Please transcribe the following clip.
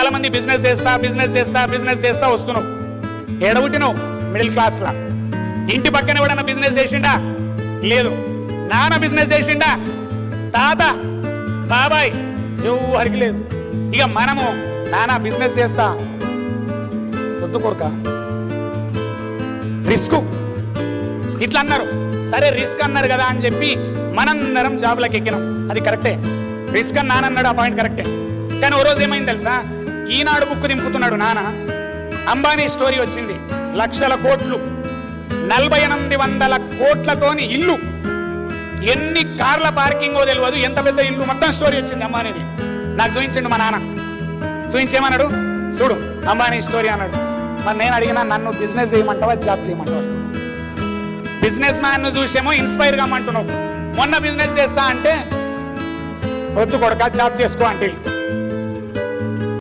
చాలా మంది బిజినెస్ చేస్తా బిజినెస్ చేస్తా బిజినెస్ చేస్తా వస్తున్నావు. ఎడబుట్టినావు మిడిల్ క్లాస్ లా ఇంటి పక్కన ఎవడన్నా బిజినెస్ చేసిండా? లేదు. నాన్న బిజినెస్ చేసిండా? తాత బాబాయ్ ఎవరికి లేదు. ఇక మనము నానా బిజినెస్ చేస్తా. వద్దు కొడుక. రిస్క్. ఇట్లా అన్నారు సరే రిస్క్ అన్నారు కదా అని చెప్పి మనందరం జాబ్లకు ఎక్కినాం అది కరెక్టే. రిస్క్ అని నానన్నాడు ఆ పాయింట్ కరెక్టే. కానీ ఓ రోజు ఏమైంది తెలుసా? ఈనాడు బుక్కు దింపుతున్నాడు నాన్న అంబానీ స్టోరీ వచ్చింది. లక్షల కోట్లు. నలభై ఎనిమిది వందల కోట్లతోని ఇల్లు. ఎన్ని కార్ల పార్కింగో తెలియదు ఎంత పెద్ద ఇల్లు. మొత్తం స్టోరీ వచ్చింది అంబానీది. నాకు చూపించండి మా నాన్న. చూపించేమన్నాడు చూడు అంబానీ స్టోరీ అన్నాడు. మరి నేను అడిగినా నన్ను బిజినెస్ చేయమంటావా జాబ్ చేయమంటావా? బిజినెస్ మ్యాన్ను చూసేమో ఇన్స్పైర్ కామంటున్నావు. మొన్న బిజినెస్ చేస్తా అంటే వద్దు కొడక జాబ్ చేసుకో అంటే